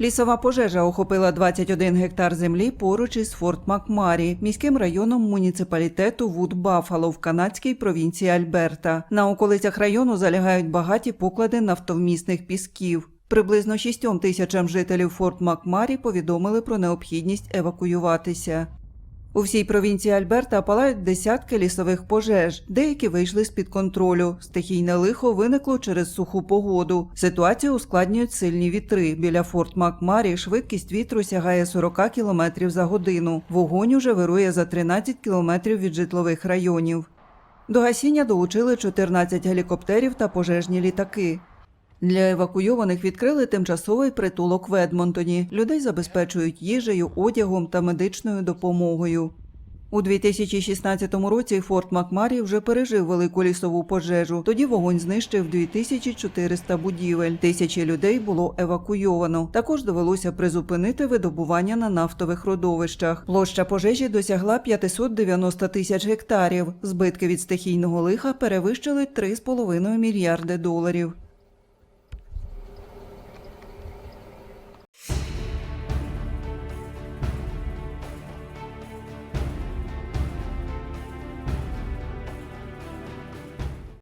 Лісова пожежа охопила 21 гектар землі поруч із Форт Макмарі, міським районом муніципалітету Вуд Бафало в канадській провінції Альберта. На околицях району залягають багаті поклади нафтовмісних пісків. Приблизно шістьом тисячам жителів Форт Макмарі повідомили про необхідність евакуюватися. У всій провінції Альберта палають десятки лісових пожеж. Деякі вийшли з-під контролю. Стихійне лихо виникло через суху погоду. Ситуацію ускладнюють сильні вітри. Біля Форт Макмарі швидкість вітру сягає 40 км за годину. Вогонь уже вирує за 13 км від житлових районів. До гасіння долучили 14 гелікоптерів та пожежні літаки. Для евакуйованих відкрили тимчасовий притулок в Едмонтоні. Людей забезпечують їжею, одягом та медичною допомогою. У 2016 році Форт Макмарі вже пережив велику лісову пожежу. Тоді вогонь знищив 2400 будівель. Тисячі людей було евакуйовано. Також довелося призупинити видобування на нафтових родовищах. Площа пожежі досягла 590 тисяч гектарів. Збитки від стихійного лиха перевищили 3,5 мільярди доларів.